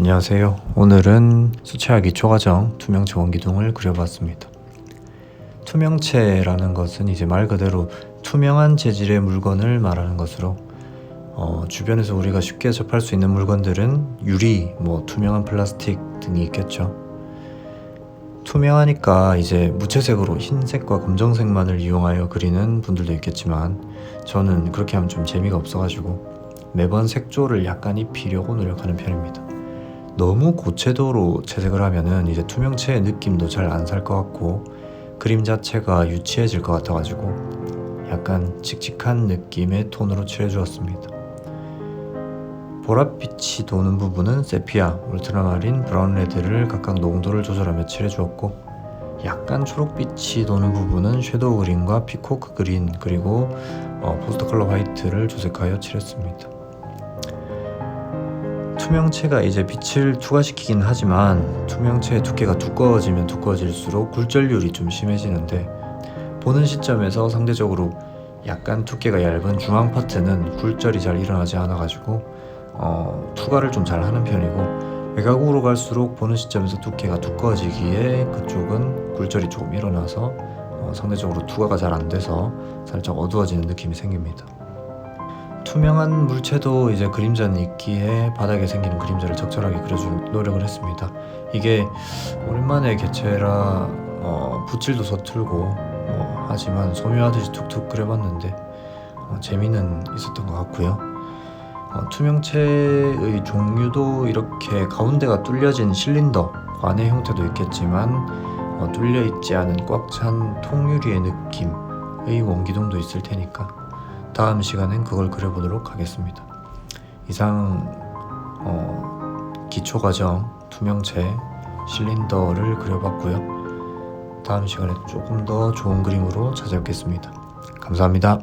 안녕하세요. 오늘은 수채화 기 초과정 투명체 원기둥을 그려봤습니다. 투명체라는 것은 이제 말 그대로 투명한 재질의 물건을 말하는 것으로 어, 주변에서 우리가 쉽게 접할 수 있는 물건들은 유리, 뭐 투명한 플라스틱 등이 있겠죠. 투명하니까 이제 무채색으로 흰색과 검정색만을 이용하여 그리는 분들도 있겠지만 저는 그렇게 하면 좀 재미가 없어가지고 매번 색조를 약간 입히려고 노력하는 편입니다. 너무 고채도로 채색을 하면은 이제 투명체의 느낌도 잘 안 살 것 같고 그림 자체가 유치해질 것 같아가지고 약간 칙칙한 느낌의 톤으로 칠해주었습니다. 보랏빛이 도는 부분은 세피아, 울트라마린, 브라운 레드를 각각 농도를 조절하며 칠해주었고 약간 초록빛이 도는 부분은 섀도우 그린과 피코크 그린 그리고 어, 포스터 컬러 화이트를 조색하여 칠했습니다. 투명체가 이제 빛을 투과시키긴 하지만 투명체의 두께가 두꺼워지면 두꺼워질수록 굴절률이 좀 심해지는데 보는 시점에서 상대적으로 약간 두께가 얇은 중앙 파트는 굴절이 잘 일어나지 않아 가지고 어, 투과를 좀 잘 하는 편이고 외곽으로 갈수록 보는 시점에서 두께가 두꺼워지기에 그쪽은 굴절이 조금 일어나서 어, 상대적으로 투과가 잘 안 돼서 살짝 어두워지는 느낌이 생깁니다. 투명한 물체도 이제 그림자는 있기에 바닥에 생기는 그림자를 적절하게 그려줄 노력을 했습니다. 이게 오랜만에 개체라 어, 붓질도 서툴고 어, 하지만 소묘하듯이 툭툭 그려봤는데 어, 재미는 있었던 것 같고요. 어, 투명체의 종류도 이렇게 가운데가 뚫려진 실린더 관의 형태도 있겠지만 어, 뚫려 있지 않은 꽉 찬 통유리의 느낌의 원기둥도 있을 테니까 다음 시간엔 그걸 그려보도록 하겠습니다. 이상 어, 기초 과정 투명체 실린더를 그려봤고요. 다음 시간에 조금 더 좋은 그림으로 찾아뵙겠습니다. 감사합니다.